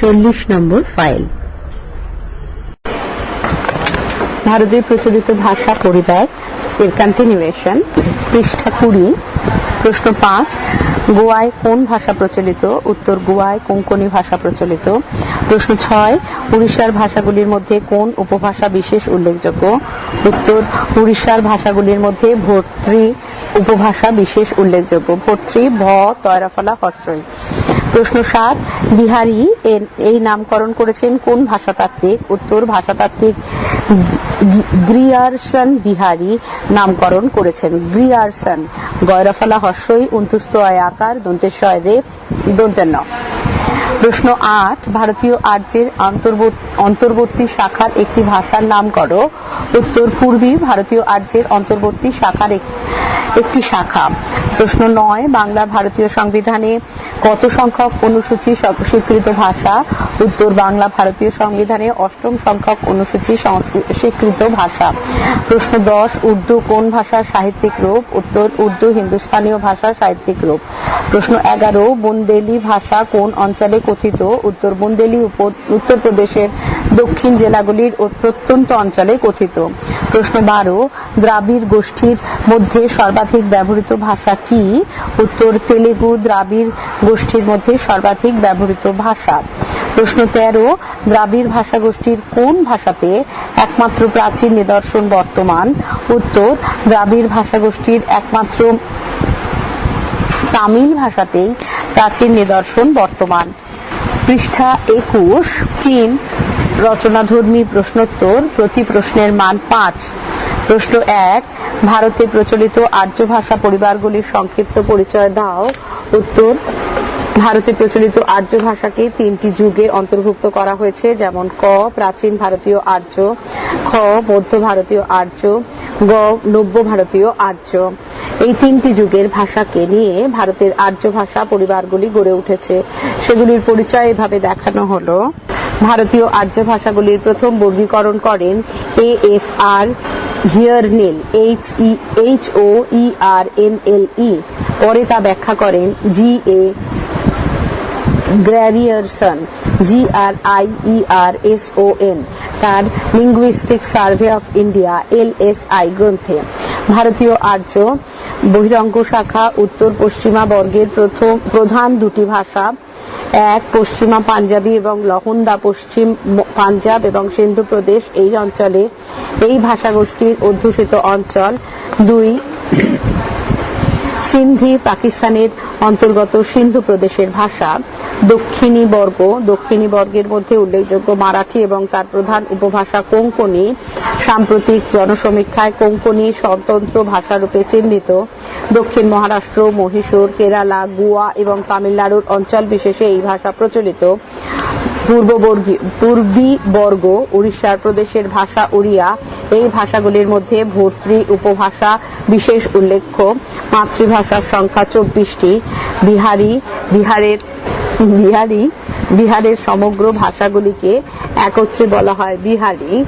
চল্লিশ নম্বর ফাইল। ভারতের প্রচলিত ভাষা পরিবার, এর কন্টিনিউয়েশন পৃষ্ঠা কুড়ি, প্রশ্ন পাঁচ, গোয়ায় কোন ভাষা প্রচলিত? উত্তর, গোয়ায় কোঙ্কনি ভাষা প্রচলিত। প্রশ্ন ছয়, উড়িষ্যার ভাষাগুলির মধ্যে কোন উপভাষা বিশেষ উল্লেখযোগ্য? উত্তর, উড়িষ্যার ভাষাগুলির মধ্যে ভর্তৃ উপভাষা বিশেষ উল্লেখযোগ্য। ভর্তৃ, ভ তয়রাফলা হর্ষই প্রশ্ন সাত, বিহারি এর- এই নামকরণ করেছেন কোন ভাষাতাত্ত্বিক? উত্তর, ভাষাতাত্ত্বিক গ্রিয়ারসন বিহারি নামকরণ করেছেন। গ্রিয়ারসন, গয়রাফালা হর্ষই উন্তুস্ত আয় আকার দন্তেশ্বয় রেফ দন্তের ন প্রশ্ন আট, ভারতীয় আর্যের অন্তর্বর্তী- শাখার একটি ভাষার নাম করো উত্তর পূর্বী, ভারতীয় আর্যের অন্তর্বর্তী শাখার একটি শাখা। প্রশ্ন নয়, বাংলা ভারতীয় সংবিধানে কত সংখ্যক অনুসূচি স্বীকৃত ভাষা উত্তর বাংলা ভারতীয় সংবিধানে অষ্টম সংখ্যক অনুসূচি স্বীকৃত ভাষা। প্রশ্ন দশ, উর্দু কোন ভাষার সাহিত্যিক রূপ? উত্তর, উর্দু হিন্দুস্থানীয় ভাষার সাহিত্যিক রূপ। প্রশ্ন এগারো, বুন্দেলি ভাষা কোন অঞ্চলে কথিত? উত্তর, বুন্দেলি উত্তরপ্রদেশের দক্ষিণ জেলাগুলির প্রত্যন্ত অঞ্চলে কথিত। প্রশ্ন বারো, দ্রাবিড় গোষ্ঠীর মধ্যে সর্বাধিক ব্যবহৃত ভাষা কি? উত্তর, তেলেগু দ্রাবিড় গোষ্ঠীর মধ্যে সর্বাধিক ব্যবহৃত ভাষা। প্রশ্ন তেরো, দ্রাবিড় ভাষা গোষ্ঠীর কোন ভাষাতে একমাত্র প্রাচীন নিদর্শন বর্তমান? উত্তর, দ্রাবিড় ভাষা গোষ্ঠীর একমাত্র তামিল ভাষাতেই প্রাচীন নিদর্শন বর্তমান। পৃষ্ঠা একুশ, তিন, রচনাধর্মী প্রশ্নোত্তর প্রতি প্রশ্নের মান পাঁচ। প্রশ্ন এক, ভারতে প্রচলিত আর্য ভাষা পরিবারগুলির সংক্ষিপ্ত পরিচয় দাও। উত্তর ভারতে প্রচলিত আর্য ভাষাকে তিনটি যুগে অন্তর্ভুক্ত করা হয়েছে, যেমন ক, প্রাচীন ভারতীয় আর্য, খ, মধ্য ভারতীয় আর্য, গ, নব্য ভারতীয় আর্য। এই তিনটি যুগের ভাষাকে নিয়ে ভারতের আর্য ভাষা পরিবারগুলি গড়ে উঠেছে। সেগুলির পরিচয় এভাবে দেখানো হলো। ভারতীয় আর্য ভাষাগুলির প্রথম বর্গীকরণ করেন A F R Hoernle, H E, H O E R N L E. পরে তা ব্যাখ্যা করেন G A Grierson G R I E R S O N তার linguistic survey of India L S I গ্রন্থে। ভারতীয় আর্য বহিরঙ্গ শাখা উত্তর পশ্চিমা বর্গের প্রথম, প্রধান দুটি ভাষা। এক, পশ্চিমা পাঞ্জাবি এবং লহন্দা পশ্চিম পাঞ্জাব এবং সিন্ধু প্রদেশ এই অঞ্চলে এই ভাষাগোষ্ঠীর অধ্যুষিত অঞ্চল। দুই, সিন্ধি পাকিস্তানের অন্তর্গত সিন্ধু প্রদেশের ভাষা। দক্ষিণী বর্গ, দক্ষিণী বর্গের মধ্যে উল্লেখযোগ্য মারাঠি এবং তার প্রধান উপভাষা কোঙ্কনি সাম্প্রতিক জনসমীক্ষায় কোঙ্কনি স্বতন্ত্র ভাষারূপে চিহ্নিত। দক্ষিণ মহারাষ্ট্র, মহীশূর, কেরালা, গোয়া এবং তামিলনাড়ুর অঞ্চল বিশেষে এই ভাষা প্রচলিত। পূর্বী বর্গ, উড়িষ্যার প্রদেশের ভাষা উড়িয়া, এই ভাষাগুলির মধ্যে ভর্তৃ উপভাষা বিশেষ উল্লেখ্য। মাতৃভাষার সংখ্যা চব্বিশটি। বিহারি, বিহারের বিহারি, বিহারের সমগ্র ভাষাগুলিকে একত্রে বলা হয় বিহারি।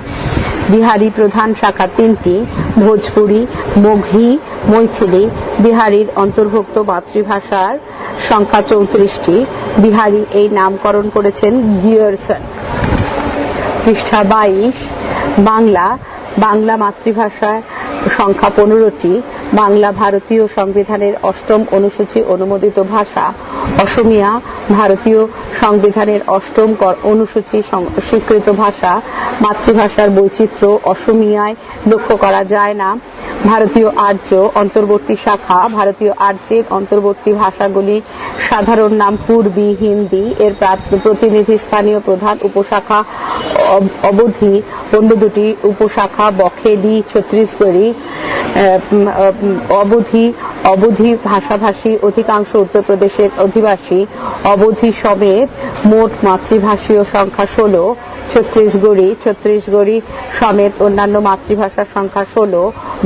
বিহারি প্রধান শাখা তিনটি, ভোজপুরি মগহি মৈথিলি। বিহারির অন্তর্ভুক্ত মাতৃভাষার সংখ্যা চৌত্রিশটি। বিহারি এই নামকরণ করেছেন গিয়ারসন। পৃষ্ঠা বাইশ, বাংলা। বাংলা মাতৃভাষার সংখ্যা পনেরোটি। বাংলা ভারতীয় সংবিধানের অষ্টম অনুসূচি অনুমোদিত ভাষা। অসমিয়া ভারতীয় সংবিধানের অষ্টম অনুসূচি স্বীকৃত ভাষা। মাতৃভাষার বৈচিত্র্য অসমিয়ায় লক্ষ্য করা যায় না। ভারতীয় আর্য অন্তর্বর্তী শাখা ভারতীয় আর্যের অন্তর্বর্তী ভাষাগুলি সাধারণ নাম পূর্বী হিন্দি। এর প্রতিনিধি স্থানীয় প্রধান উপশাখা অব- অবধি অন্য দুটি উপশাখা উম, উম, অবধি অবধি ভাষাভাষী অধিকাংশ উত্তরপ্রদেশের অধিবাসী, অবধি সমেত মোট মাতৃভাষীয় সংখ্যা ষোলো ছত্তিশগড়ি ছত্তিশগড়ি সমেত অন্যান্য মাতৃভাষার সংখ্যা ষোলো,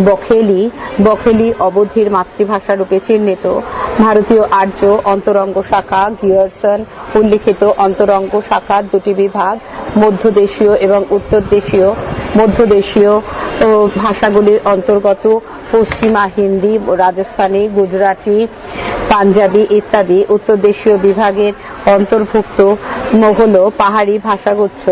বখেলি বখেলি অবধির মাতৃভাষা রূপে চিহ্নিত, ভারতীয় আর্য অন্তরঙ্গ শাখা, গিয়ারসন, উল্লিখিত অন্তরঙ্গ শাখার দুটি বিভাগ, মধ্যদেশীয় এবং উত্তর দেশীয় মধ্যদেশীয় ভাষাগুলির অন্তর্গত পশ্চিমা হিন্দি রাজস্থানী গুজরাটি পাঞ্জাবি ইত্যাদি উত্তর দেশীয় বিভাগের অন্তর্ভুক্ত হলো পাহাড়ি ভাষাগুচ্ছ,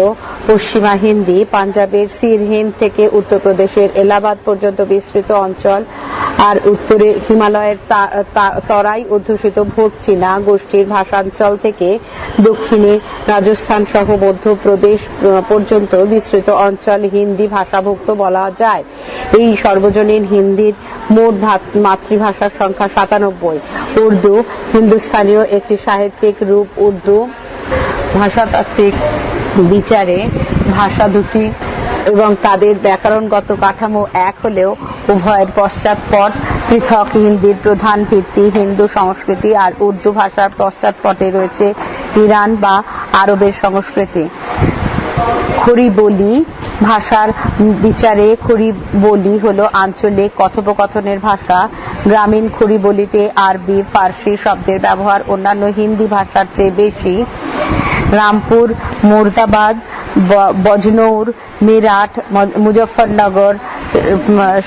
পশ্চিমা হিন্দি, পাঞ্জাবের সিরহিন্দ থেকে উত্তরপ্রদেশের এলাহাবাদ পর্যন্ত বিস্তৃত অঞ্চল আর উত্তরে হিমালয়ের তরাই অধ্যুষিত ভোট চীনা গোষ্ঠীর ভাষাঞ্চল থেকে দক্ষিণে রাজস্থান সহ মধ্যপ্রদেশ পর্যন্ত বিস্তৃত অঞ্চল হিন্দি ভাষাভুক্ত বলা যায়। এই সর্বজনীন হিন্দির মোট মাতৃভাষার সংখ্যা সাতানব্বই। উর্দু, হিন্দুস্থানীয় একটি সাহিত্যিক রূপ উর্দু ভাষাতাত্ত্বিক বিচারে ভাষা দুটি এবং তাদের ব্যাকরণগত কাঠামো এক হলেও উভয়ের পশ্চাৎপট পৃথক হিন্দির প্রধান ভিত্তি হিন্দু সংস্কৃতি আর উর্দু ভাষার পশ্চাৎপটে রয়েছে ইরান বা আরবের সংস্কৃতি। খড়ি বলি ভাষার বিচারে খড়ি বলি হলো আঞ্চলিক কথোপকথনের ভাষা। গ্রামীণ খড়ি বলিতে আরবি, ফার্সি শব্দের ব্যবহার অন্যান্য হিন্দি ভাষার চেয়ে বেশি। রামপুর, মুর্দাবাদ বজনৌর, মিরাট মুজফরনগর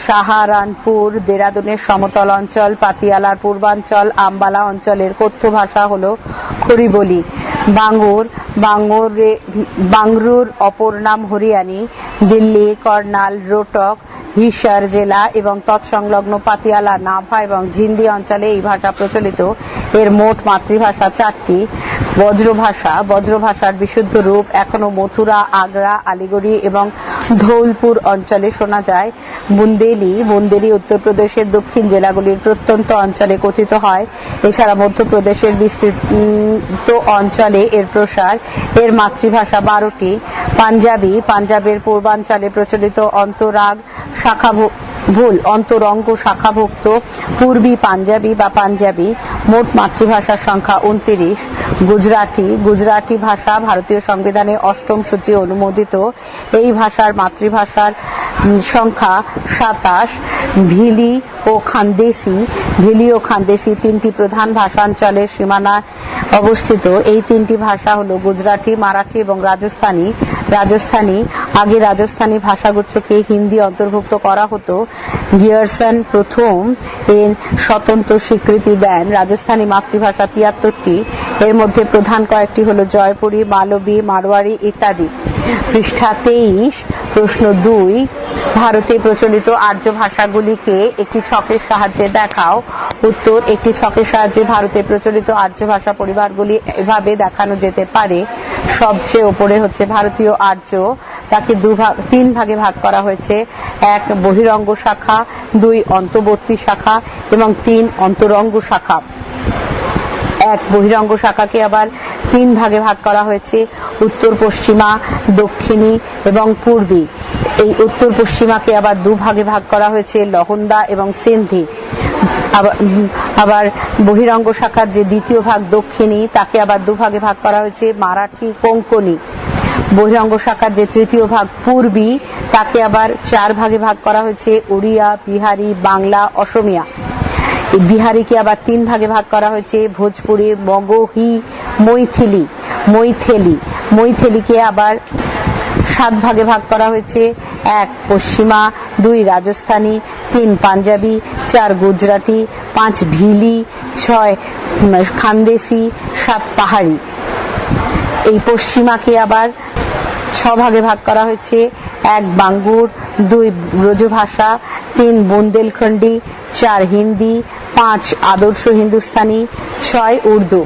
সাহারানপুর দেরাদুনের সমতল অঞ্চল, পাতিয়ালার পূর্বাঞ্চল, আম্বালা অঞ্চলের কথ্য ভাষা হল খড়িবলি। বাঙ্গুর, বাঙ্গুরে বাংরুর অপর নাম হরিয়ানি, দিল্লি, কর্নাল, রোটক, হিসার জেলা এবং তৎসংলগ্ন পাতিয়ালা, নাভা এবং ঝিন্দি অঞ্চলে এই ভাষা প্রচলিত। এর মোট মাতৃভাষা চারটি। বজ্রভাষা বজ্রভাষার বিশুদ্ধ রূপ এখনও মথুরা, আগ্রা, আলিগড়ি এবং ধৌলপুর অঞ্চলে শোনা যায়। বুন্দেলি বুন্দেলি উত্তরপ্রদেশের দক্ষিণ জেলাগুলির প্রত্যন্ত অঞ্চলে কথিত হয়। এছাড়া মধ্যপ্রদেশের বিস্তৃত অঞ্চলে এর প্রসার, এর মাতৃভাষা বারোটি। পাঞ্জাবি, পাঞ্জাবের পূর্বাঞ্চলে প্রচলিত অন্তরাগ শাখা ভুল, অন্তরঙ্গ, শাখাভুক্ত, পূর্বী পাঞ্জাবি বা পাঞ্জাবি, মোট মাতৃভাষার সংখ্যা উনত্রিশ। গুজরাটি গুজরাটি ভাষা ভারতীয় সংবিধানে অষ্টম সূচি অনুমোদিত। এই ভাষার মাতৃভাষার সংখ্যা সাতাশ, ভিলি ও খানদেশি ভিলি ও খানদেশি তিনটি প্রধান ভাষাঞ্চলের সীমানায় অবস্থিত। এই তিনটি ভাষা হলো গুজরাটি, মারাঠি এবং রাজস্থানী। রাজস্থানী, আগে রাজস্থানী ভাষাগুচ্ছকে হিন্দি অন্তর্ভুক্ত করা হতো। গিয়ারসন প্রথম এর স্বতন্ত্র স্বীকৃতি দেন। রাজস্থানী মাতৃভাষা তিয়াত্তরটি। এর মধ্যে প্রধান কয়েকটি হলো জয়পুরি, মালবী, মারোয়ারি ইত্যাদি। পৃষ্ঠা তেইশ, প্রশ্ন দুই, ভারতে প্রচলিত আর্য ভাষাগুলিকে একটি ছকের সাহায্যে দেখাও। উত্তর, একটি ছকের সাহায্যে ভারতে প্রচলিত আর্য ভাষা পরিবারগুলি এভাবে দেখানো যেতে পারে। সবচেয়ে ওপরে হচ্ছে ভারতীয় আর্য তাকে তিন ভাগে ভাগ করা হয়েছে। এক, বহিরঙ্গ শাখা, দুই, অন্তর্বর্তী শাখা এবং তিন, অন্তরঙ্গ শাখা। এক বহিরঙ্গ শাখাকে আবার তিন ভাগে ভাগ করা হয়েছে, উত্তর, পশ্চিমা, দক্ষিণী এবং পূর্বী। এই উত্তর, পশ্চিমাকে আবার দু ভাগে করা হয়েছে, লহন্দা এবং সিন্ধি। আবার বহিরঙ্গ শাখার যে দ্বিতীয় ভাগ দক্ষিণী, তাকে আবার দুভাগে ভাগ করা হয়েছে, মারাঠি কোঙ্কনি বহিরঙ্গ শাখার যে তৃতীয় ভাগ পূর্বী, তাকে আবার চার ভাগে ভাগ করা হয়েছে, উড়িয়া, বিহারি, বাংলা, অসমিয়া। বিহারিকে আবার তিন ভাগে ভাগ করা হয়েছে। ভোজপুরি মগহি, মৈথিলি, মৈথেলি। মৈথেলিকে আবার সাত ভাগে ভাগ করা হয়েছে। এক পশ্চিমা, দুই রাজস্থানী, তিন পাঞ্জাবি, চার গুজরাটি, পাঁচ ভিলি, ছয় খানদেশি, সাত পাহাড়ি। এই পশ্চিমাকে আবার ছ ভাগে ভাগ করা হয়েছে। এক বাঙ্গুর, দুই ব্রজভাষা তিন বুন্দেলখণ্ডি, চার হিন্দি, পাঁচ আদর্শ হিন্দুস্তানি, ছয় উর্দু।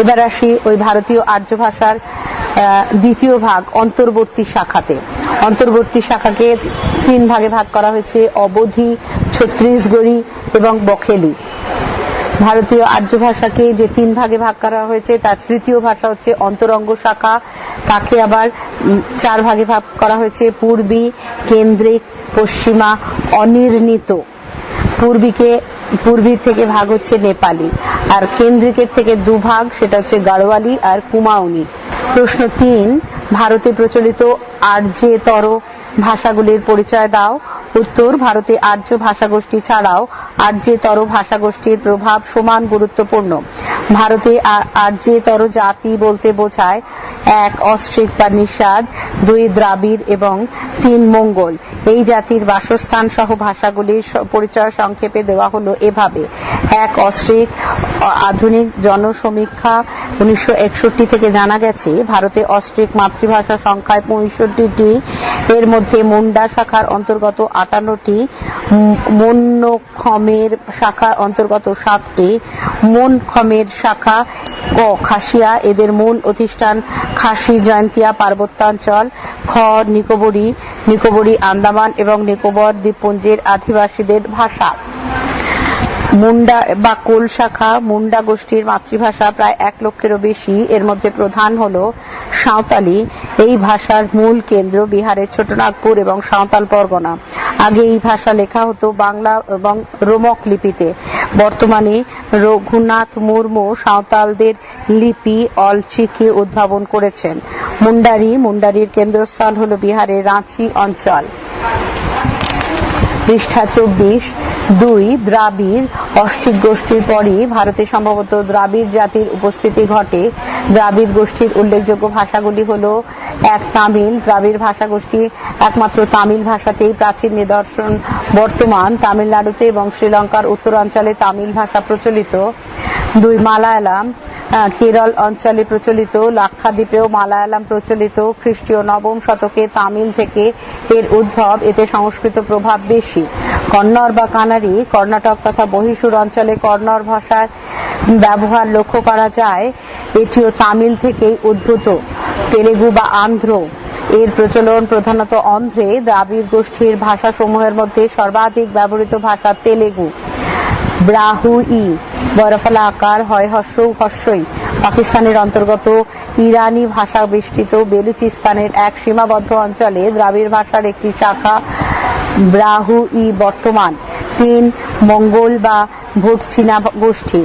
এবার আসি ওই ভারতীয় আর্য ভাষার দ্বিতীয় ভাগ, অন্তর্বর্তী শাখাতে। অন্তর্বর্তী শাখাকে তিন ভাগে ভাগ করা হয়েছে, অবধি, ছত্রিশগড়ি এবং বখেলি। ভারতীয় আর্য ভাষাকে যে তিন ভাগে ভাগ করা হয়েছে, তার তৃতীয় ভাষা হচ্ছে অন্তরঙ্গ শাখা। তাকে আবার চার ভাগে ভাগ করা হয়েছে, পূর্বী কেন্দ্রিক পশ্চিমা, অনির্ণীত। পূর্বীকে, পূর্বীর থেকে ভাগ হচ্ছে নেপালি। আর কেন্দ্রিকের থেকে দুভাগ, সেটা হচ্ছে গাড়োয়ালি আর কুমাউনি। প্রশ্ন তিন, ভারতে প্রচলিত আর্যেতর ভাষাগুলির পরিচয় দাও। উত্তর, ভারতে আর্য ভাষাগোষ্ঠী ছাড়াও আর্যেতর ভাষাগোষ্ঠীর প্রভাব সমান গুরুত্বপূর্ণ। ভারতে আর্যেতর জাতি বলতে বোঝায় এক অস্ট্রিক বা নিষাদ, দুই দ্রাবিড় এবং তিন মঙ্গল। এই জাতির বাসস্থান সহ ভাষাগুলির পরিচয় সংক্ষেপে দেওয়া হলো এভাবে। এক অস্ট্রিক আধুনিক জনসমীক্ষা উনিশশো একষট্টি থেকে জানা গেছে, ভারতে অস্ট্রিক মাতৃভাষা সংখ্যায় পঁয়ষট্টিটি। এর মধ্যে মুন্ডা শাখার অন্তর্গত আটান্নটি মন্নক্ষমের শাখার অন্তর্গত সাতটি মন খমের শাখা ক, খাসিয়া। এদের মূল অধিষ্ঠান খাসি, জয়ন্তিয়া, পার্বত্যাঞ্চল, খ, নিকোবরি নিকোবরি, আন্দামান এবং নিকোবর দ্বীপপুঞ্জের আদিবাসীদের ভাষা। মুন্ডা বা কোল শাখা, মুন্ডা গোষ্ঠীর মাতৃভাষা প্রায় এক লক্ষেরও বেশি। এর মধ্যে প্রধান হল সাঁওতালি। এই ভাষার মূল কেন্দ্র বিহারের ছোটনাগপুর এবং সাঁওতাল পরগনা। আগে এই ভাষা লেখা হতো বাংলা এবং রোমক লিপিতে। বর্তমানে রঘুনাথ মুর্মু সাঁওতালদের লিপি অলচিকি উদ্ভাবন করেছেন। মুন্ডারি, মুন্ডারির কেন্দ্রস্থল হল বিহারের রাঁচি অঞ্চল। পৃষ্ঠা চব্বিশ দুই, দ্রাবিড়, অষ্টিক গোষ্ঠীর পরই ভারতে সম্ভবত দ্রাবিড় জাতির উপস্থিতি ঘটে। দ্রাবিড় গোষ্ঠীর উল্লেখযোগ্য ভাষাগুলি হল এক তামিল। দ্রাবিড় ভাষা গোষ্ঠী একমাত্র তামিল ভাষাতেই প্রাচীন নিদর্শন। বর্তমান তামিলনাড়ুতে এবং শ্রীলঙ্কার উত্তরাঞ্চলে তামিল ভাষা প্রচলিত। দুই, মালায়ালাম। কেরল অঞ্চলে প্রচলিত, লাক্ষাদ্বীপেও মালায়ালাম প্রচলিত, খ্রিস্টীয় নবম শতকে তামিল থেকে এর উদ্ভব, এতে সংস্কৃত প্রভাব বেশি। কন্নড় বা কানাড়ি, কর্ণাটক তথা বহিশুর অঞ্চলে কন্নড় ভাষার ব্যবহার লক্ষ্য করা যায়। এটিও তামিল থেকেই উদ্ভূত। তেলেগু বা আন্ধ্র, এর প্রচলন প্রধানত অন্ধ্রে, দ্রাবিড় গোষ্ঠীর ভাষাসমূহের মধ্যে সর্বাধিক ব্যবহৃত ভাষা তেলেগু। ব্রাহু ই বরফলা আকার হয় হর্ষ হর্ষই পাকিস্তানের অন্তর্গত ইরানি ভাষা বেষ্টিত বেলুচিস্তানের এক সীমাবদ্ধ অঞ্চলে দ্রাবিড় ভাষার একটি শাখা ব্রাহু ই বর্তমান। তিন মঙ্গল বা ভোট চীনা গোষ্ঠী।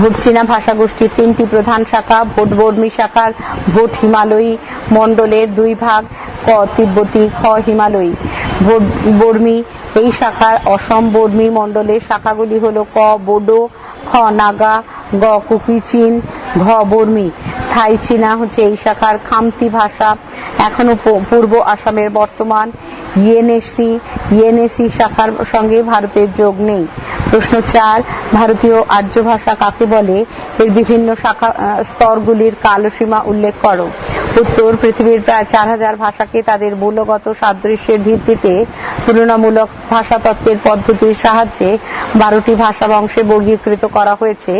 ভোট চীনা ভাষা গোষ্ঠীর তিনটি প্রধান শাখা, ভোট বর্মী শাখার ভোট হিমালয়ী মণ্ডলের দুই ভাগ, ক তিব্বতী, খ হিমালয়ী। ভোট বর্মী এই শাখার অসম বর্মী মণ্ডলের শাখাগুলি হল ক, বোডো খ নাগা, গ কুকি চীন, ঘ বর্মী। থাই চীনা হচ্ছে এই শাখার খামতি ভাষা। এখনও পূর্ব আসামের বর্তমান। ইয়েনেসি ইয়েনেসি শাখার সঙ্গে ভারতের যোগ নেই। প্রশ্ন চার, ভারতীয় আর্য ভাষা কাকে বলে? এর বিভিন্ন শাখা স্তরগুলির কালসীমা উল্লেখ করো। উত্তর পৃথিবীর প্রায় চার হাজার ভাষাকে তাদের মূলগত সাদৃশ্যের ভিত্তিতে তুলনামূলক ভাষাতত্ত্বের পদ্ধতির সাহায্যে বারোটি ভাষা বংশে বর্গীকৃত করা হয়েছে।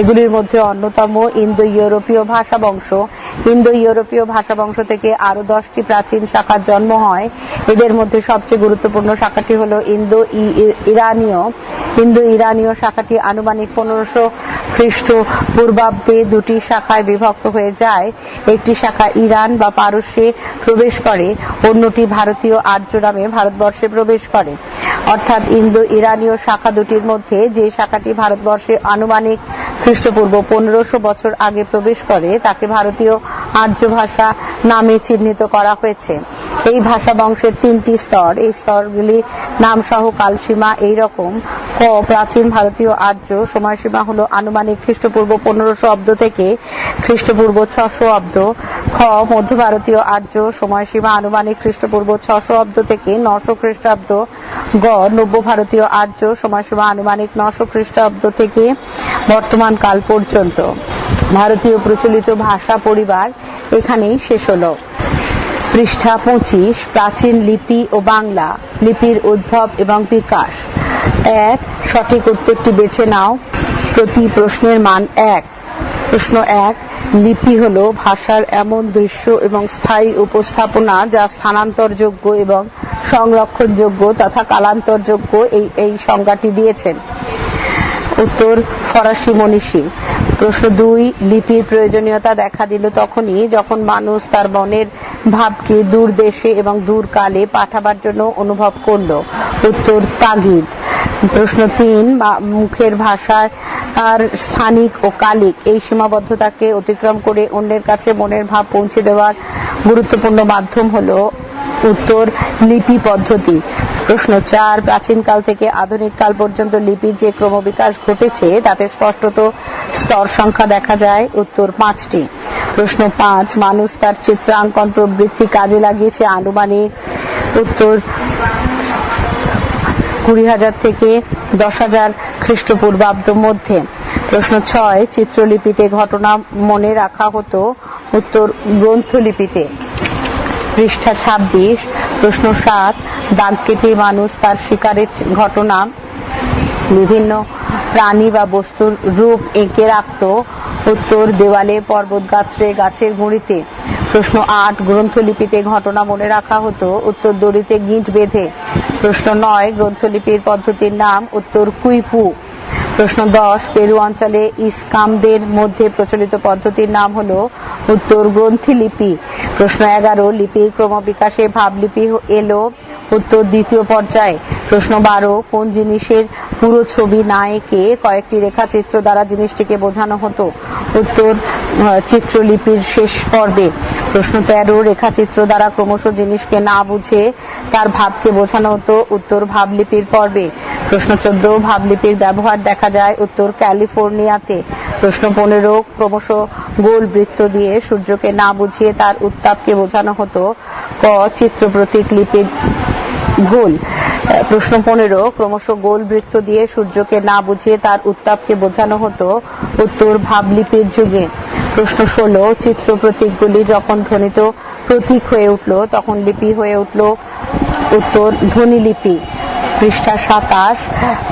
এগুলির মধ্যে অন্যতম ইন্দো ইউরোপীয় ভাষা বংশ। ইন্দো ইউরোপীয় ভাষা বংশ থেকে আরও দশটি প্রাচীন শাখার জন্ম হয়। এদের মধ্যে সবচেয়ে গুরুত্বপূর্ণ শাখাটি হল ইন্দো ইরানীয় ইন্দো ইরানীয় শাখাটি আনুমানিক পনেরোশো খ্রিস্ট পূর্বাব্দে দুটি শাখায় বিভক্ত হয়ে যায়। একটি শাখা ইরান বা পারস্যে প্রবেশ করে, অন্যটি ভারতীয় আর্য নামে ভারতবর্ষে প্রবেশ করে। অর্থাৎ ইন্দো ইরানীয় শাখা দুটির মধ্যে যে শাখাটি ভারতবর্ষে আনুমানিক খ্রিস্টপূর্ব পনেরোশো বছর আগে প্রবেশ করে, তাকে ভারতীয় আর্য ভাষা নামে চিহ্নিত করা হয়েছে। এই ভাষা বংশের তিনটি স্তর। এই স্তরগুলি নাম সহ কালসীমা এই রকম ক, প্রাচীন ভারতীয় আর্য। সময়সীমা হলো আনুমানিক খ্রিস্টপূর্ব পনেরোশো অব্দ থেকে খ্রিস্টপূর্ব ছশো অব্দ। খ, মধ্য ভারতীয় আর্য। সময়সীমা আনুমানিক খ্রিস্টপূর্ব ছশো অব্দ থেকে নশো খ্রিস্টাব্দ। গ, নব্য ভারতীয় আর্য। সময়সীমা আনুমানিক নশো খ্রিস্টাব্দ থেকে বর্তমান কাল পর্যন্ত। ভারতীয় প্রচলিত ভাষা পরিবার এখানেই শেষ হলো। পৃষ্ঠা পঁচিশ, প্রাচীন লিপি ও বাংলা, লিপির উদ্ভব এবং বিকাশ। এক, সঠিক উত্তরটি বেছে নাও। প্রতি প্রশ্নের মান এক। প্রশ্ন এক, লিপি হলো ভাষার এমন দৃশ্য এবং স্থায়ী উপস্থাপনা যা স্থানান্তরযোগ্য এবং সংরক্ষণযোগ্য তথা কালান্তরযোগ্য এই এই সংজ্ঞাটি দিয়েছেন। উত্তর ফরাসি মনীষী। প্রশ্ন দুই লিপির প্রয়োজনীয়তা দেখা দিল তখনই, যখন মানুষ তার মনের ভাবকে দূর দেশে এবং দূর কালে পাঠাবার জন্য অনুভব করল। উত্তর, তাগিদ। প্রশ্ন তিন মুখের ভাষার আর স্থানিক ও কালিক। এই সীমাবদ্ধতাকে অতিক্রম করে অন্যের কাছে মনের ভাব পৌঁছে দেওয়ার গুরুত্বপূর্ণ মাধ্যম হলো উত্তর লিপি পদ্ধতি। প্রশ্ন চার প্রাচীনকাল থেকে আধুনিক কাল পর্যন্ত লিপির যে ক্রমবিকাশ ঘটেছে, তাতে স্পষ্টত স্তর সংখ্যা দেখা যায়, উত্তর পাঁচটি। প্রশ্ন পাঁচ, মানুষ তার চিত্রাঙ্কন প্রবৃত্তি কাজে লাগিয়েছে, আনুমানিক উত্তর কুড়ি হাজার থেকে দশ হাজার খ্রিস্টপূর্বাব্দ মধ্যে। প্রশ্ন ছয়, চিত্রলিপিতে ঘটনা মনে রাখা হতো, উত্তর গ্রন্থলিপিতে। পৃষ্ঠা ছাব্বিশ, প্রশ্ন সাত দাগ কেটে মানুষ তার শিকারের ঘটনা। বিভিন্ন প্রাণী বা বস্তুর রূপ এঁকে রাখত উত্তর দেওয়ালে পর্বত গাত্রে গাছের গুঁড়িতে। প্রশ্ন আট, গ্রন্থলিপিতে ঘটনা মনে রাখা হতো, উত্তর দড়িতে গিঁট বেঁধে। প্রশ্ন নয়, গ্রন্থলিপির পদ্ধতির নাম উত্তর কুইপু। প্রশ্ন দশ, পেরু অঞ্চলে ইসকামদের মধ্যে প্রচলিত পদ্ধতির নাম হলো উত্তর গ্রন্থি লিপি প্রশ্ন এগারো, লিপির ক্রমবিকাশে ভাবলিপি এলো উত্তর দ্বিতীয় পর্যায়ে প্রশ্ন বারো, কোন জিনিসের পুরো ছবি না এঁকে কয়েকটি রেখাচিত্র দ্বারা জিনিসটিকে বোঝানো হতো? উত্তর চিত্রলিপির শেষ পর্বে। প্রশ্ন তেরো, রেখাচিত্র দ্বারা ক্রমশ জিনিসকে না বুঝে তার ভাবকে বোঝানো হতো উত্তর ভাবলিপির পর্বে। প্রশ্ন চোদ্দ, ভাবলিপির ব্যবহার দেখা যায় উত্তর ক্যালিফোর্নিয়াতে। প্রশ্ন পনেরো, ক্রমশ গোল বৃত্ত দিয়ে সূর্যকে না বুঝিয়ে তার উত্তাপকে বোঝানো হতো। ক চিত্র প্রতীক লিপির আহ, প্রশ্ন পনেরো ক্রমশ গোল বৃত্ত দিয়ে সূর্যকে না বুঝিয়ে তার উত্তাপকে বোঝানো হতো উত্তর ভাবলিপির যুগে। প্রশ্ন ষোলো চিত্র প্রতীকগুলি যখন ধ্বনিত প্রতীক হয়ে উঠল তখন লিপি হয়ে উঠল উত্তর ধ্বনি লিপি। পৃষ্ঠা সাতাশ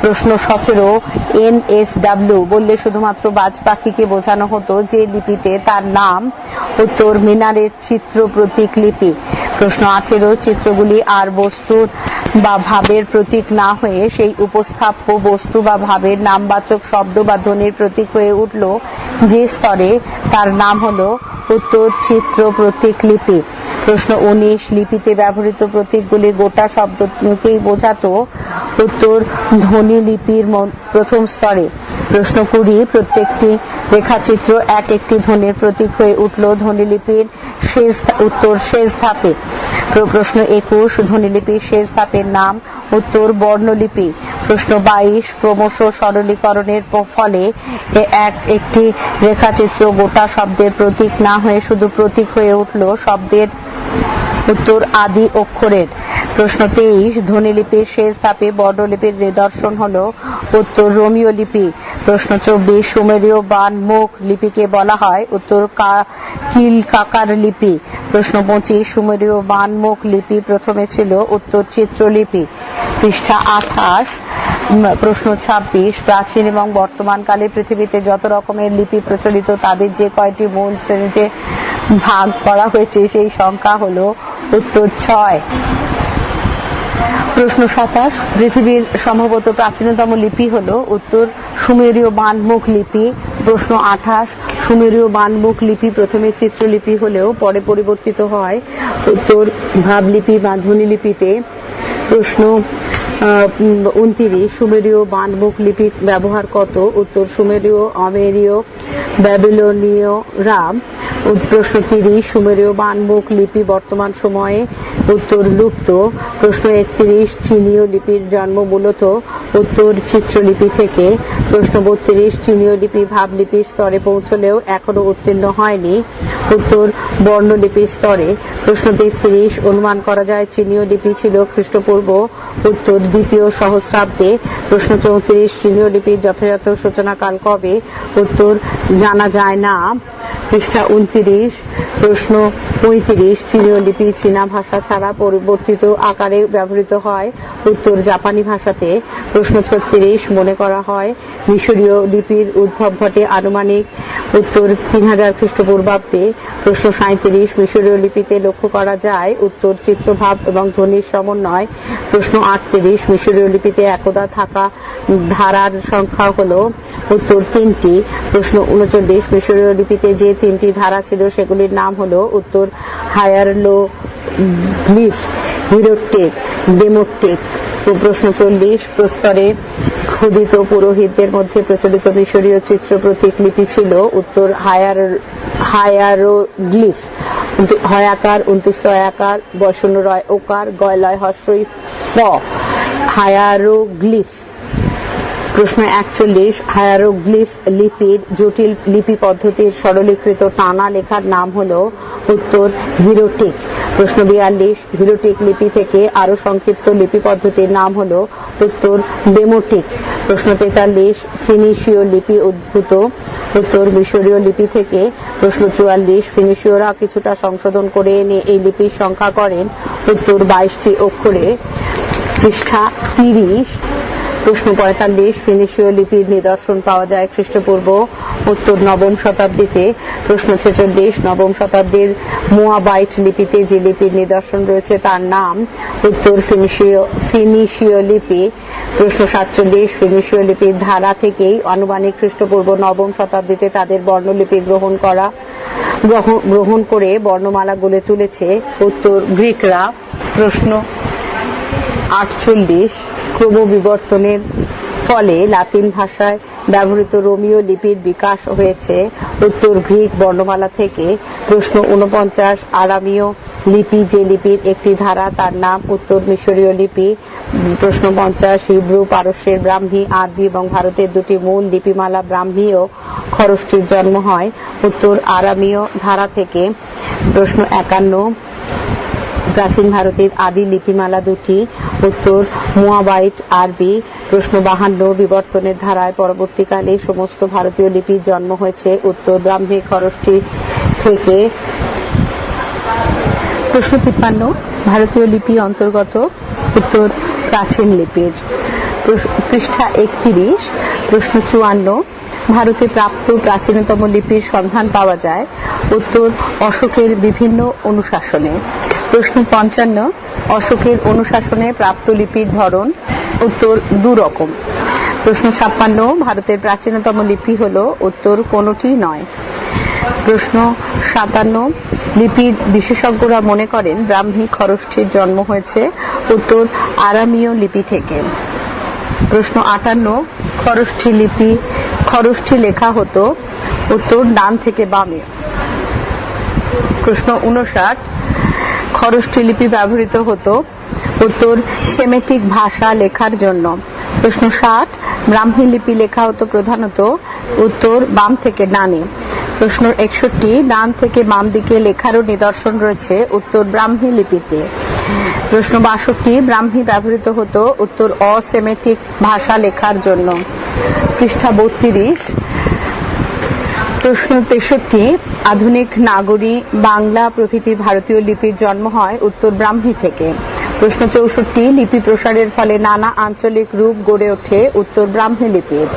প্রশ্ন সতেরো এন এস ডাব্লিউ বললে শুধুমাত্র বাজ পাখিকে বোঝানো হতো যে লিপিতে তার নাম উত্তর মিনারের চিত্র প্রতীক লিপি। প্রশ্ন আঠেরো চিত্রগুলি আর বস্তুর বা ভাবের প্রতীক না হয়ে সেই উপস্থাপ্য বস্তু বা ভাবের নামবাচক শব্দ বা ধ্বনির প্রতীক হয়ে উঠল যে স্তরে। তার নাম হলো উত্তর চিত্র প্রতীক লিপি। প্রশ্ন উনিশ, লিপিতে ব্যবহৃত প্রতীকগুলি গোটা শব্দকেই বোঝাতো উত্তর ধ্বনি লিপির প্রথম স্তরে। প্রশ্ন কুড়ি প্রত্যেকটি রেখাচিত্র এক একটি ধ্বনির প্রতীক হয়ে উঠল ধ্বনিলিপির শেষ উত্তর শেষ ধাপে। প্রশ্ন একুশ, ধ্বনিলিপির শেষ ধাপের নাম, উত্তর বর্ণলিপি। প্রশ্ন বাইশ, ক্রমশ সরলীকরণের ফলে এক একটি রেখাচিত্র গোটা শব্দের প্রতীক না হয়ে শুধু প্রতীক হয়ে উঠল, শব্দের উত্তর আদি অক্ষরের। প্রশ্ন তেইশ ধ্বনিলিপির শেষ ধাপে বর্ণলিপির নিদর্শন হল উত্তর রোমিও লিপি। প্রশ্ন চব্বিশ, সুমেরীয় বান মুখ লিপিকে বলা হয় উত্তর কিল কাকার লিপি। প্রশ্ন পঁচিশ, সুমেরীয় বান মুখ লিপি প্রথমে ছিল উত্তর চিত্রলিপি। পৃষ্ঠা আঠাশ প্রশ্ন ছাব্বিশ, প্রাচীন এবং বর্তমানকালে পৃথিবীতে যত রকমের লিপি প্রচলিত, তাদের যে কয়টি মূল শ্রেণীতে ভাগ করা হয়েছে সেই সংখ্যা হলো উত্তর ছয়। প্রশ্ন সাতাশ পৃথিবীর সম্ভবত প্রাচীনতম লিপি হল উত্তর সুমেরীয় বানমুখ লিপি। প্রশ্ন আঠাশ, সুমেরীয় বানমুখ লিপি প্রথমে চিত্রলিপি হলেও পরে পরিবর্তিত হয় উত্তর ভাবলিপি বা ধ্বনিলিপিতে। প্রশ্ন উনতিরিশ, সুমেরীয় বানমুখ লিপি ব্যবহার কত? উত্তর, সুমেরীয় অমেরীয় ব্যাবিলনীয় রাম। প্রশ্ন তিরিশ, সুমেরীয় বানমুখ লিপি বর্তমান সময়ে উত্তর লুপ্ত। প্রশ্ন একত্রিশ, চীনীয় লিপির জন্ম মূলত উত্তর চিত্রলিপি থেকে। প্রশ্ন বত্রিশ, চীনীয় লিপি ভাবলিপির স্তরে পৌঁছলেও এখনও উত্তীর্ণ হয়নি। উত্তর বর্ণলিপি স্তরে। প্রশ্ন তেত্রিশ, অনুমান করা যায় চীনীয় লিপি ছিল খ্রিস্টপূর্ব, উত্তর দ্বিতীয় সহস্রাব্দে। প্রশ্ন চৌত্রিশ চীনীয় লিপির যথাযথ সূচনাকাল কবে? উত্তর, জানা যায় না। পৃষ্ঠা উনত্রিশ, প্রশ্ন পঁয়ত্রিশ চীনীয় লিপি চীনা ভাষা ছাড়া পরিবর্তিত আকারে ব্যবহৃত হয়। উত্তর জাপানি ভাষাতে প্রশ্ন ছত্রিশ, মনে করা হয় মিশরীয় লিপির উদ্ভব ঘটে আনুমানিক উত্তর তিন হাজার খ্রিস্টপূর্বাব্দে। প্রশ্ন সাঁত্রিশ মিশরীয় লিপিতে লক্ষ্য করা যায় উত্তর চিত্রভাব এবং ধ্বনির সমন্বয়। প্রশ্ন আটত্রিশ, মিশরীয় লিপিতে একদা থাকা ধারার সংখ্যা হলো উত্তর তিনটি। প্রশ্ন উনচল্লিশ, মিশরীয় লিপিতে যে তিনটি ধারা ছিল, সেগুলির নাম হলো উত্তর হায়ারলো গ্লিফ হিরোটেক ডেমোটেক প্রশ্ন চল্লিশ, প্রস্তরে খোদিত পুরোহিতদের মধ্যে প্রচলিত মিশরীয় চিত্র প্রতীক লিপি ছিল উত্তর হায়ার, হায়ারোগ্লিফ হয়াকার উনত্রিশ আকার বসন রয় ওকার, গয়লয় হস্রই ফ হায়ারোগ্লিফ। প্রশ্ন একচল্লিশ, হায়ারোগ্লিফ লিপির জটিল লিপি পদ্ধতির সরলীকৃত টানা লেখার নাম হল উত্তর হিরোটিক। প্রশ্ন বিয়াল্লিশ, হিরোটিক লিপি থেকে আরও সংক্ষিপ্ত লিপি পদ্ধতির নাম হল উত্তর ডেমোটিক। প্রশ্ন তেতাল্লিশ, ফিনিশীয় লিপি উদ্ভূত। উত্তর মিশরীয় লিপি থেকে প্রশ্ন চুয়াল্লিশ, ফিনিশীয়রা কিছুটা সংশোধন করে এনে এই লিপির সংখ্যা করেন উত্তর বাইশটি অক্ষরে। পৃষ্ঠা তিরিশ প্রশ্ন পঁয়তাল্লিশ ফিনিশীয় লিপির নিদর্শন পাওয়া যায় খ্রিস্টপূর্ব উত্তর নবম শতাব্দীতে। প্রশ্ন ছেচল্লিশ, নবম শতাব্দীর মোয়াবাইট লিপিতে যে লিপির নিদর্শন রয়েছে তার নাম? উত্তর ফিনিশীয় ফিনিশীয় লিপি। প্রশ্ন সাতচল্লিশ, ফিনিশীয় লিপির ধারা থেকেই আনুমানিক খ্রিস্টপূর্ব নবম শতাব্দীতে তাদের বর্ণলিপি গ্রহণ করা গ্রহণ- করে বর্ণমালা গড়ে তুলেছে উত্তর গ্রিকরা। প্রশ্ন আটচল্লিশ ক্রমবিবর্তনের ফলে লাতিন ভাষায় ব্যবহৃত রোমীয় লিপির বিকাশ হয়েছে। উত্তর গ্রিক বর্ণমালা থেকে প্রশ্ন উনপঞ্চাশ আরামীয় লিপি যে লিপির একটি ধারা, তার নাম উত্তর মিশরীয় লিপি। প্রশ্ন পঞ্চাশ, হিব্রু, পারস্যের ব্রাহ্মী, আরবি এবং ভারতের দুটি মূল লিপিমালা ব্রাহ্মী ও খরষ্টির জন্ম হয়। উত্তর আরামীয় ধারা থেকে প্রশ্ন একান্ন প্রাচীন ভারতের আদি লিপিমালা দুটি, উত্তর মোয়াবাইট আরবি, প্রশ্ন বাহান্ন, বিবর্তনের ধারায় পরবর্তীকালে সমস্ত ভারতীয় লিপির জন্ম হয়েছে উত্তর ব্রাহ্মী খরষ্টি থেকে। প্রশ্ন তিপ্পান্ন, ভারতীয় লিপি অন্তর্গত উত্তর প্রাচীন লিপির। পৃষ্ঠা একত্রিশ, প্রশ্ন চুয়ান্ন, ভারতে প্রাপ্ত প্রাচীনতম লিপির সন্ধান পাওয়া যায় উত্তর অশোকের বিভিন্ন অনুশাসনে। প্রশ্ন পঞ্চান্ন, অশোকের অনুশাসনে প্রাপ্ত লিপির ধরন, উত্তর দু রকম প্রশ্ন ছাপ্পান্ন, ভারতের প্রাচীনতম লিপি হল উত্তর কোনটি নয়। প্রশ্ন সাতান্ন, লিপির বিশেষজ্ঞরা মনে করেন ব্রাহ্মী খরষ্ঠীর জন্ম হয়েছে উত্তর আরামীয় লিপি থেকে। প্রশ্ন আটান্ন, খরষ্ঠী লিপি, খরষ্ঠী লেখা হতো উত্তর ডান থেকে বামে। প্রশ্ন উনষাট খরষ্ঠী লিপি ব্যবহৃত হতো উত্তর সেমেটিক ভাষা লেখার জন্য। প্রশ্ন ষাট, ব্রাহ্মী লিপি লেখা হতো প্রধানত উত্তর বাম থেকে ডানে। প্রশ্ন একষট্টি, ডান থেকে বাম দিকে লেখারও নিদর্শন রয়েছে উত্তর ব্রাহ্মী লিপিতে। প্রশ্ন বাষট্টি, ব্রাহ্মী ব্যবহৃত হতো উত্তর অসেমেটিক ভাষা লেখার জন্য। পৃষ্ঠা বত্রিশ প্রশ্ন তেষট্টি, আধুনিক নাগরী বাংলা প্রভৃতি ভারতীয় লিপির জন্ম হয় উত্তর ব্রাহ্মী থেকে। প্রশ্ন চৌষট্টি, লিপি প্রসারের ফলে নানা আঞ্চলিক রূপ গড়ে ওঠে উত্তর ব্রাহ্মী লিপির।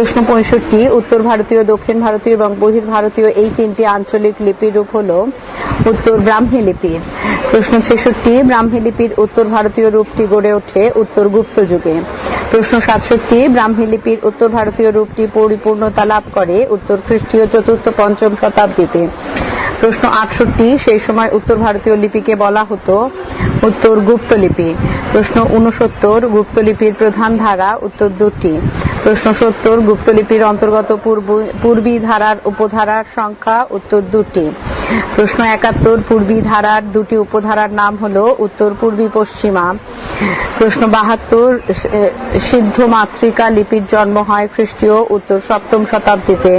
প্রশ্ন পঁয়ষট্টি উত্তর ভারতীয়, দক্ষিণ ভারতীয় এবং বহির ভারতীয় এই তিনটি আঞ্চলিক লিপির রূপ হল উত্তর ব্রাহ্মী লিপির। প্রশ্ন ছেষট্টি, ব্রাহ্মী লিপির উত্তর ভারতীয় রূপটি গড়ে ওঠে উত্তর গুপ্ত যুগে। প্রশ্ন সাতষট্টি, ব্রাহ্মী লিপির উত্তর ভারতীয় রূপটি পরিপূর্ণতা লাভ করে উত্তর খ্রিস্টীয় চতুর্থ পঞ্চম শতাব্দীতে। প্রশ্ন আটষট্টি, সেই সময় উত্তর ভারতীয় লিপিকে বলা হতো উত্তর গুপ্ত লিপি। প্রশ্ন উনসত্তর গুপ্ত লিপির প্রধান ধারা উত্তর দুটি। প্রশ্ন সত্তর, গুপ্ত লিপির অন্তর্গত পূর্বী ধারার উপধারার সংখ্যা, উত্তর দুটি। প্রশ্ন একাত্তর পূর্বী ধারার দুটি উপধারার নাম হল উত্তর, পূর্বী, পশ্চিমা। প্রশ্ন বাহাত্তর সিদ্ধ মাতৃকা লিপির জন্ম হয় খ্রিস্টীয় উত্তর সপ্তম শতাব্দীতে।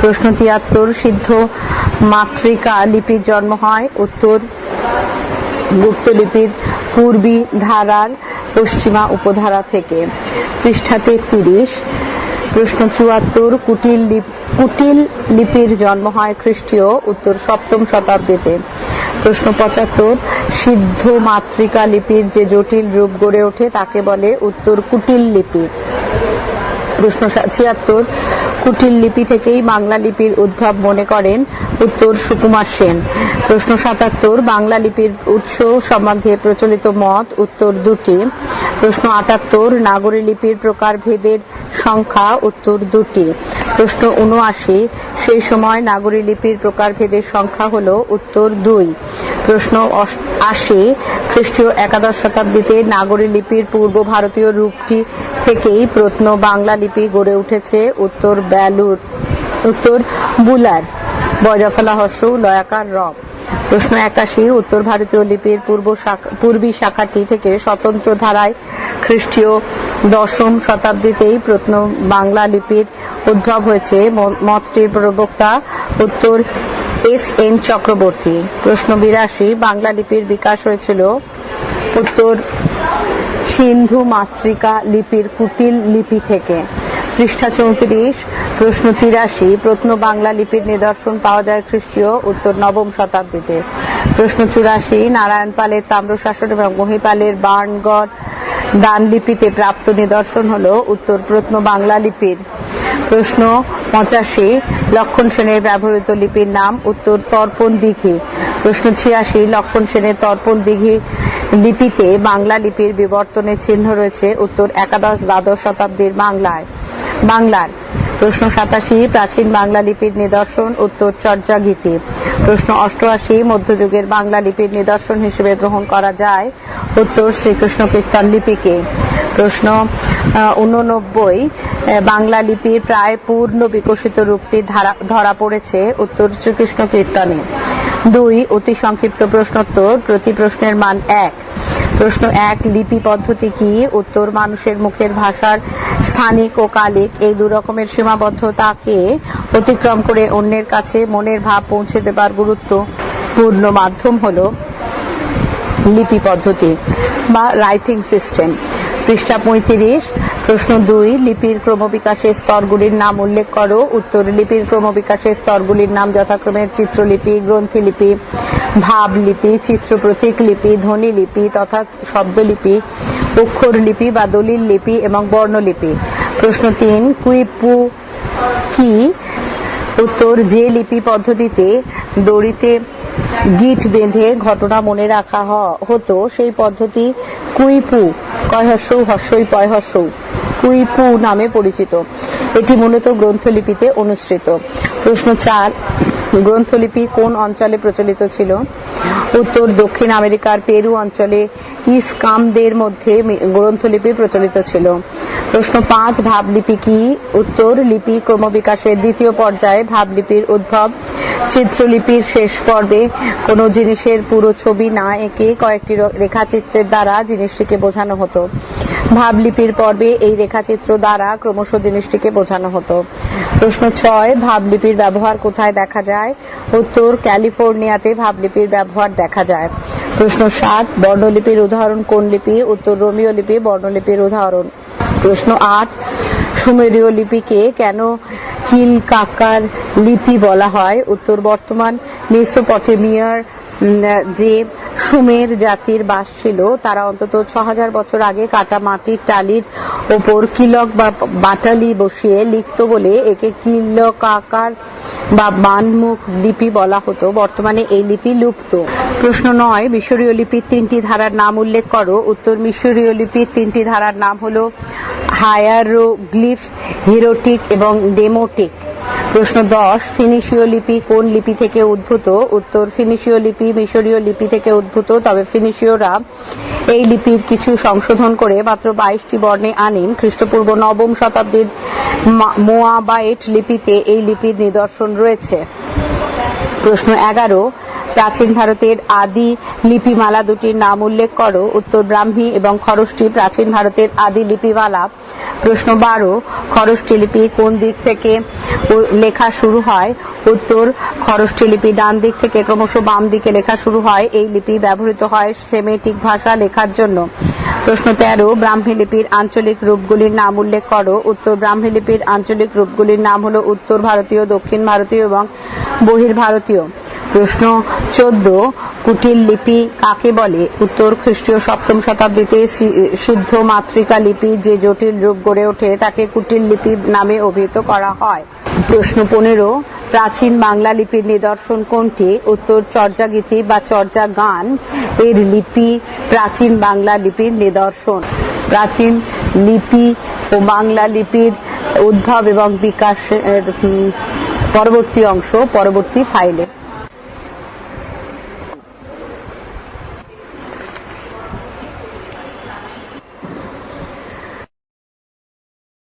প্রশ্ন তিয়াত্তর, সিদ্ধ মাতৃকা লিপির জন্ম হয় উত্তর গুপ্তলিপির পূর্বী ধারার পশ্চিমা উপধারা থেকে। পৃষ্ঠা তেত্রিশ প্রশ্ন চুয়াত্তর, কুটিল কুটিল লিপির জন্ম হয় খ্রিস্টীয়, উত্তর সপ্তম শতাব্দীতে। প্রশ্ন পঁচাত্তর, সিদ্ধ মাতৃকা লিপির যে জটিল রূপ গড়ে ওঠে তাকে বলে উত্তর কুটিল লিপি। প্রশ্ন ছিয়াত্তর, কুটিল লিপি থেকেই বাংলা লিপির উদ্ভব মনে করেন উত্তর সুকুমার সেন। প্রশ্ন সাতাত্তর, বাংলা লিপির উৎস সম্বন্ধে প্রচলিত মত উত্তর দুটি। প্রশ্ন আটাত্তর নাগরী লিপির প্রকারভেদের সংখ্যা উত্তর দুটি। প্রশ্ন উনআশি সেই সময় নাগরী লিপির প্রকারভেদের সংখ্যা হল উত্তর দুই। প্রশ্ন আশি খ্রিস্টীয় একাদশ শতাব্দীতে নাগরী লিপির পূর্ব ভারতীয় রূপটি থেকেই প্রত্ন বাংলা লিপি গড়ে উঠেছে উত্তর ব্যালুর। উত্তর বুলার বজ্রফলা হর্ষ লয়াকার রব। প্রশ্ন একাশি, উত্তর ভারতীয় লিপির পূর্ব পূর্বী শাখাটি থেকে স্বতন্ত্র ধারায় খ্রিস্টীয় দশম শতাব্দীতেই প্রত্ন বাংলা লিপির উদ্ভব হয়েছে। মতটির প্রবক্তা উত্তর এস এন চক্রবর্তী। প্রশ্ন বিরাশি, বাংলা লিপির বিকাশ হয়েছিল উত্তর সিন্ধু মাতৃকা লিপির কুটিল লিপি থেকে। পৃষ্ঠা চৌত্রিশ প্রশ্ন তিরাশি, প্রত্ন বাংলা লিপির নিদর্শন পাওয়া যায় খ্রিস্টীয়, উত্তর নবম শতাব্দীতে। প্রশ্ন চুরাশি, নারায়ণ পালের তাম্রশাসন এবং মহিপালের বার্নগড় দান লিপিতে প্রাপ্ত নিদর্শন হল উত্তর প্রত্ন বাংলা লিপির। প্রশ্ন পঁচাশি, লক্ষণ সেনের ব্যবহৃত লিপির নাম উত্তর তর্পণ দিঘি। প্রশ্ন ছিয়াশি, লক্ষণ সেনের তর্পণ দিঘি লিপিতে বাংলা লিপির বিবর্তনের চিহ্ন রয়েছে উত্তর একাদশ দ্বাদশ শতাব্দীর বাংলায়। বাংলার প্রশ্ন সাতাশি, প্রাচীন বাংলা লিপির নিদর্শন, উত্তর চর্যা গীতি প্রশ্ন অষ্টআশি, মধ্যযুগের বাংলা লিপির নিদর্শন হিসেবে গ্রহণ করা যায়। উত্তর শ্রীকৃষ্ণ কীর্তন লিপিকে। প্রশ্ন উননব্বই বাংলা লিপির প্রায় পূর্ণ বিকশিত রূপটি ধারা- পড়েছে উত্তর শ্রীকৃষ্ণ কীর্তনে। দুই, অতি সংক্ষিপ্ত প্রশ্নোত্তর। প্রতি প্রশ্নের মান এক। প্রশ্ন এক, লিপি পদ্ধতি কি? উত্তর, মানুষের মুখের ভাষার স্থানিক ও কালিক। এই দু রকমের সীমাবদ্ধতাকে অতিক্রম করে অন্যের কাছে মনের ভাব পৌঁছে দেবার গুরুত্বপূর্ণ মাধ্যম হলো লিপি পদ্ধতি বা রাইটিং সিস্টেম। পৃষ্ঠা পঁয়ত্রিশ, প্রশ্ন দুই, লিপির ক্রমবিকাশের স্তরগুলির নাম উল্লেখ করো। উত্তর, লিপির ক্রমবিকাশের স্তরগুলির নাম যথাক্রমে চিত্রলিপি, গ্রন্থিলিপি। ভাব লিপি, চিত্র প্রতীক লিপি, ধ্বনি লিপি তথা শব্দলিপি অক্ষর লিপি বা দলিল লিপি এবং বর্ণলিপি প্রশ্ন তিন কুইপু কি? উত্তর, যে লিপি পদ্ধতিতে দড়িতে গিট বেঁধে ঘটনা মনে রাখা হতো, সেই পদ্ধতি কুইপু কয়হস্যৌ হস্যই পয়হস্যৌ কুইপু নামে পরিচিত। এটি মূলত গ্রন্থলিপিতে অনুসৃত। প্রশ্ন চার গ্রন্থলিপি কোন অঞ্চলে প্রচলিত ছিল? উত্তর, দক্ষিণ আমেরিকার পেরু অঞ্চলে ইসকামদের মধ্যে গ্রন্থলিপি প্রচলিত ছিল। প্রশ্ন পাঁচ, ভাবলিপি কি? উত্তর, লিপি ক্রমবিকাশের দ্বিতীয় পর্যায়ে ভাবলিপির উদ্ভব। চিত্রলিপির শেষ পর্বে কোনো জিনিসের পুরো ছবি না এঁকে কয়েকটি রেখাচিত্রের দ্বারা জিনিসটিকে বোঝানো হতো। ভাবলিপির পর্বে এই রেখাচিত্র দ্বারা ক্রমশ জিনিসটিকে বোঝানো হতো। প্রশ্ন ছয়, ভাবলিপির ব্যবহার কোথায় দেখা যায়? উত্তর, ক্যালিফোর্নিয়াতে ভাবলিপির ব্যবহার দেখা যায়। প্রশ্ন সাত, বর্ণলিপির উদাহরণ কোন লিপি? উত্তর রোমিও লিপি, বর্ণলিপির উদাহরণ। প্রশ্ন আট, সুমেরীয় লিপিকে কেন কিল কাকার লিপি বলা হয়? উত্তর, বর্তমান মেসোপটেমিয়ার যে সুমের জাতির বাস ছিল, তারা অন্তত ছ হাজার বছর আগে কাটা মাটির টালির ওপর কিলক বা বাটালি বসিয়ে লিখত বলে একে কিলকাকার বা বানমুখ লিপি বলা হতো। বর্তমানে এই লিপি লুপ্ত। প্রশ্ন নয়, মিশরীয় লিপির তিনটি ধারার নাম উল্লেখ করো। উত্তর, মিশরীয় লিপির তিনটি ধারার নাম হলো হায়ারোগ্লিফ, হিরোটিক এবং ডেমোটিক। প্রশ্ন দশ, ফিনিশীয় লিপি কোন লিপি থেকে উদ্ভূত? উত্তর, ফিনিশীয় লিপি, মিশরীয় লিপি থেকে উদ্ভূত, তবে ফিনিশীয়রা এই লিপির কিছু সংশোধন করে মাত্র বাইশটি বর্ণে আনেন। খ্রিস্টপূর্ব নবম শতাব্দীর মোয়াবাইট লিপিতে এই লিপির নিদর্শন রয়েছে। প্রশ্ন এগারো প্রাচীন ভারতের আদি লিপিমালা দুটির নাম উল্লেখ করো। উত্তর ব্রাহ্মী এবং খরষ্টি প্রাচীন ভারতের আদি লিপিমালা। প্রশ্ন বারো খরষ্টি লিপি কোন দিক থেকে লেখা শুরু হয়? উত্তর খরষ্টি লিপি ডান দিক থেকে ক্রমশ বাম দিকে লেখা শুরু হয়। এই লিপি ব্যবহৃত হয় সেমেটিক ভাষা লেখার জন্য। প্রশ্ন তেরো, ব্রাহ্মী লিপির আঞ্চলিক রূপগুলির নাম উল্লেখ করো। উত্তর, ব্রাহ্মী লিপির আঞ্চলিক রূপগুলির নাম হলো উত্তর ভারতীয়, দক্ষিণ ভারতীয় এবং বহির ভারতীয় প্রশ্ন চোদ্দ কুটিল লিপি কাকে বলে? উত্তর খ্রিস্টীয় সপ্তম শতাব্দীতে সিদ্ধ মাতৃকা লিপি যে জটিল রূপ গড়ে ওঠে তাকে কুটিল লিপি নামে অভিহিত করা হয়। প্রশ্ন পনেরো, প্রাচীন বাংলা লিপির নিদর্শন কোনটি? উত্তর চর্যাগীতি বা চর্যা গান এর লিপি প্রাচীন বাংলা লিপির নিদর্শন। প্রাচীন লিপি ও বাংলা লিপির উদ্ভব এবং বিকাশের পরবর্তী অংশ, পরবর্তী ফাইলে।